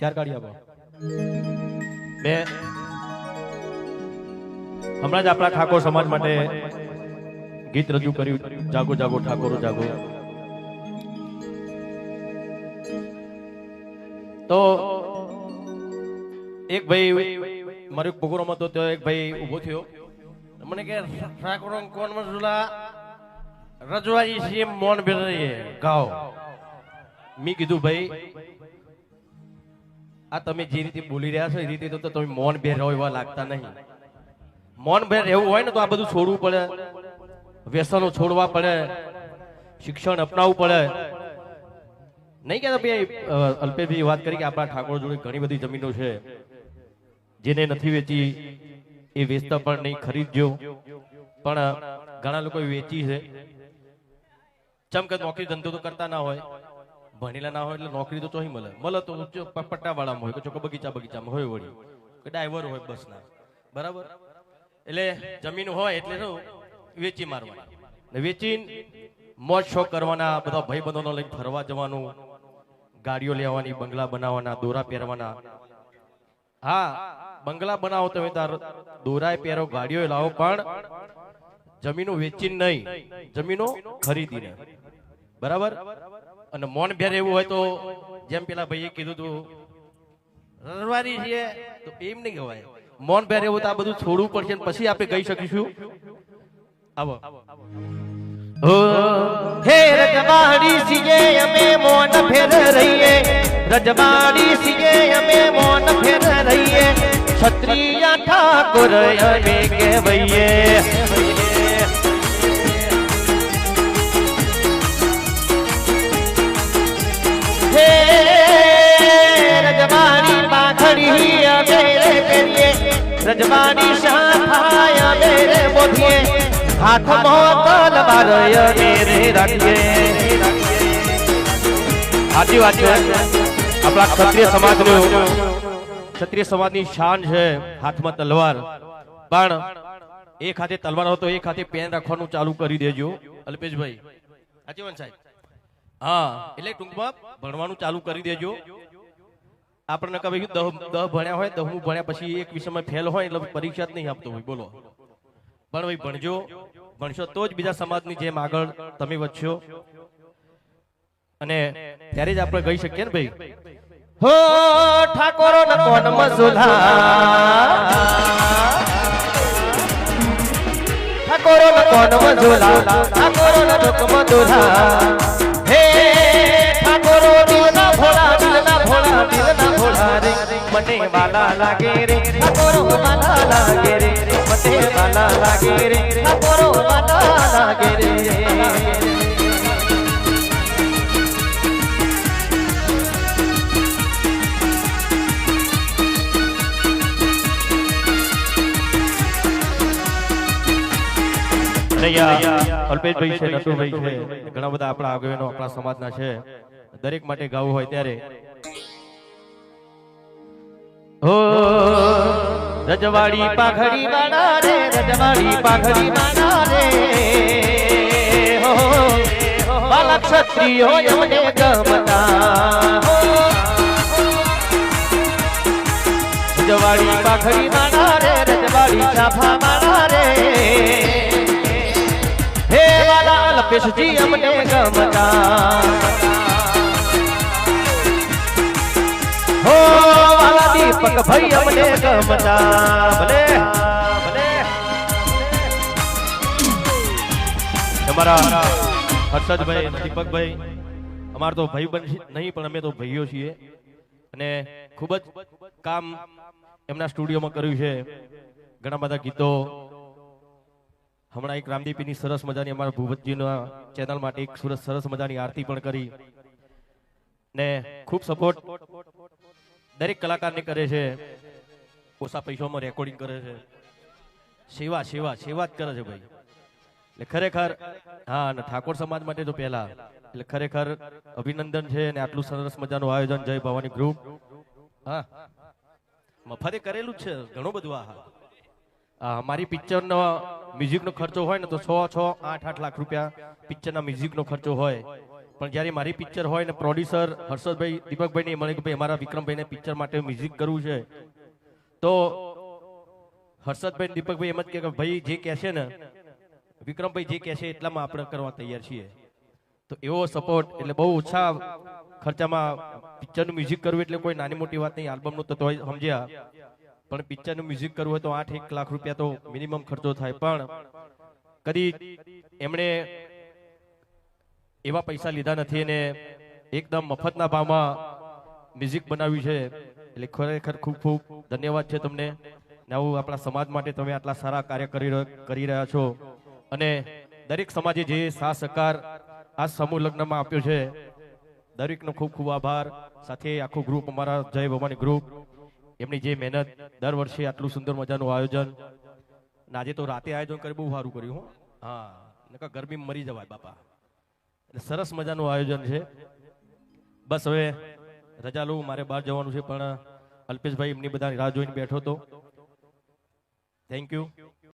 ચાર કાઢી આપો બે. હમણાં જ આપણા ઠાકોર સમાજ માટે ગીત રજૂ કર્યું. જાગો જાગો, ઠાકોરો, જાગો. તો એક ભાઈ મારી પ્રોગ્રામ હતો તો એક ભાઈ ઊભો થયો. મને કે, ઠાકોરો, કોણ મજુલા રજવાજી સીએમ મોન ભેરઈએ ગાઓ. મેં કીધું, ભાઈ આ તમે જે રીતે બોલી રહ્યા છો, એ રીતે તો તમે મૌન ભેર રહો એવા લાગતા નહીં. મૌન ભેર રહેવું હોય ને તો આ બધું છોડવું પડે. વ્યસનો છોડવા પડે. શિક્ષણ અપનાવવું પડે. નહીં કહેતા ભાઈ અલ્પેશભાઈ વાત કરી કે આપણા ઠાકોર જોડે ઘણી બધી જમીનો છે. જેને નથી વેચી, એ વેચતા પણ નહીં ખરીદજો પણ ઘણા લોકો વેચી છે. ચમ કે નોકરી ધંધો તો કરતા ના હોય. ભણેલા ના હોય એટલે નોકરી તો ચોહી મળે. મળે તો પટ્ટાવાળામાં હોય કે ચોખ્ખો બગીચા બગીચામાં હોય વળી. કે ડ્રાઈવર હોય બસના. બરાબર? એટલે જમીન હોય એટલે શું? વેચી મારવાની. ને વેચીને મોજ શોખ કરવાના બધા ભાઈબંધોનો લઈને ફરવા જવાનું, ગાડીઓ લેવાની, બંગલા બનાવવાના, દોરા પહેરવાના. હા, બંગલા બનાવો તમે તાર દોરાય પહેરો, ગાડીઓ લાવો, પણ જમીનો વેચીન નહીં. જમીનો ખરીદીને. બરાબર? અને મોન ભેર એવું હોય તો જેમ પેલા ભાઈએ કીધું તું રરવારી છે તો એમ નહીં કહેવાય. મોન ભેર એવું તો આ બધું છોડવું પડશે પછી આપણે કહી શકીશું. આવો. હે રજવાડી સીએ, અમે મોન ફેર રહીએ. રજવાડી સીએ, અમે મોન ફેર રહીએ. ક્ષત્રિય ઠાકોર, અમે કહેવઈએ. રજવાડી શાખાય અમે રે બોધીએ હાથમાં તલવાર અમે રે રાખીએ. સાચી વાત છે. આપણા ક્ષત્રિય સમાજનું ક્ષત્રિય સમાજની શાન છે હાથમાં તલવાર. પણ એક હાથે તલવાર હતો એ હાથે પેન રાખવાનું ચાલુ કરી દેજો, અલ્પેશભાઈ. સાચી સાહેબ? હા, એટલે ટૂંકમાં ભણવાનું ચાલુ કરી દેજો. આપણને કહે દહ દહ ભણ્યા હોય દહમું ભણ્યા પછી એક વિષયમાં ફેલ હોય, એટલે પરીક્ષા જ નહીં આપતો હોય, બોલો. પણ ભાઈ ભણજો, ભણશો તો જ બીજા સમાજની જેમ આગળ તમે વધશો. અને ત્યારે જ આપણે કહી શકીએ ને ભાઈ? હો, ઠાકોરો ન મને વાલા લાગે રે ઠાકોરો વાલા લાગે રે મને વાલા લાગે રે ઠાકોરો વાલા લાગે રે અલ્પેશભાઈ છે નટુભાઈ છે. ઘણા બધા આપણા આગેવાનો આપણા સમાજના છે. દરેક માટે ગાવું હોય ત્યારે હો. રજવાડી પાઘડી માના રે, રજવાડી પાઘડી માના રે. હો બાલા ક્ષત્રિયો એમને ગમતા. હો. રજવાડી પાઘડી માના રે, રજવાડી ચાફા માના રે. હે બાલા અલ્પેશજી અમને ગમતા. દીપક ભાઈ અમને ગમતા. ભલે. ભલે. અમારા હર્ષદભાઈ દીપકભાઈ અમાર તો ભાઈ બન નહીં પણ અમે તો ભાઈઓ છીએ. અને ખૂબ જ કામ એમના સ્ટુડિયોમાં કર્યું છે. ઘણા બધા ગીતો. હમણાં એક રામદીપીની સરસ મજાની અમારા ભૂપતજીના ચેનલ માટે એક સુરત સરસ મજાની આરતી પણ કરી. ને ખૂબ સપોર્ટ દરેક કલાકારને કરે છે. ઓછા પૈસામાં રેકોર્ડિંગ કરે છે. સેવા સેવા સેવા જ કરે છે ભાઈ. એટલે ખરેખર, હા, અને ઠાકોર સમાજ માટે તો પહેલા. એટલે ખરેખર અભિનંદન છે અને આટલું સરસ મજાનું આયોજન જય ભવાની ગ્રુપ હા. મફતે કરેલું જ છે, ઘણું બધું આ હા. આ મારી પિક્ચરનો મ્યુઝિકનો ખર્ચો હોય ને તો છ છ આઠ આઠ લાખ રૂપિયા પિક્ચરના મ્યુઝિકનો ખર્ચો હોય. પણ જ્યારે મારી પિક્ચર હોય ને પ્રોડ્યુસર હર્ષદભાઈ દીપકભાઈ ને મળે કે ભાઈ અમારા વિક્રમભાઈને પિક્ચર માટે મ્યુઝિક કરવું છે, તો હર્ષદભાઈ દીપકભાઈ એમ જ કે ભાઈ જે કહેશે ને, વિક્રમભાઈ જે કહેશે એટલામાં આપણે કરવા તૈયાર છીએ. તો એવો સપોર્ટ એટલે બહુ ઓછા ખર્ચામાં પિક્ચરનું મ્યુઝિક કરવું એટલે કોઈ નાની મોટી વાત નહીં આલ્બમનું તો તોય સમજ્યા. પણ પિક્ચરનું મ્યુઝિક કરવું હોય તો આઠ એક લાખ રૂપિયા તો મિનિમમ ખર્ચો થાય. પણ કદી એમણે એવા પૈસા લીધા નથી અને એકદમ મફતના ભાવમાં મ્યુઝિક બનાવ્યું છે. એટલે ખરેખર ખૂબ ખૂબ ધન્યવાદ છે તમને. આવું આપણા સમાજ માટે તમે આટલા સારા કાર્ય કરી રહ્યા છો. અને દરેક સમાજે જે સાથ સહકાર આ સમૂહ લગ્નમાં આપ્યો છે, દરેકનો ખૂબ ખૂબ આભાર. સાથે આખું ગ્રુપ અમારા જય ભવાની ગ્રુપ એમની જે મહેનત દર વર્ષે આટલું સુંદર મજાનું આયોજન. આજે તો રાતે આયોજન કરી બહુ સારું કર્યું, હું. હા. નકા ગરમી મરી જવાય, બાપા. સરસ મજાનું આયોજન છે. બસ હવે રજા લઉં મારે બહાર જવાનું છે, પણ અલ્પેશભાઈ એમની બધાની રાહ જોઈને બેઠો હતો. Thank you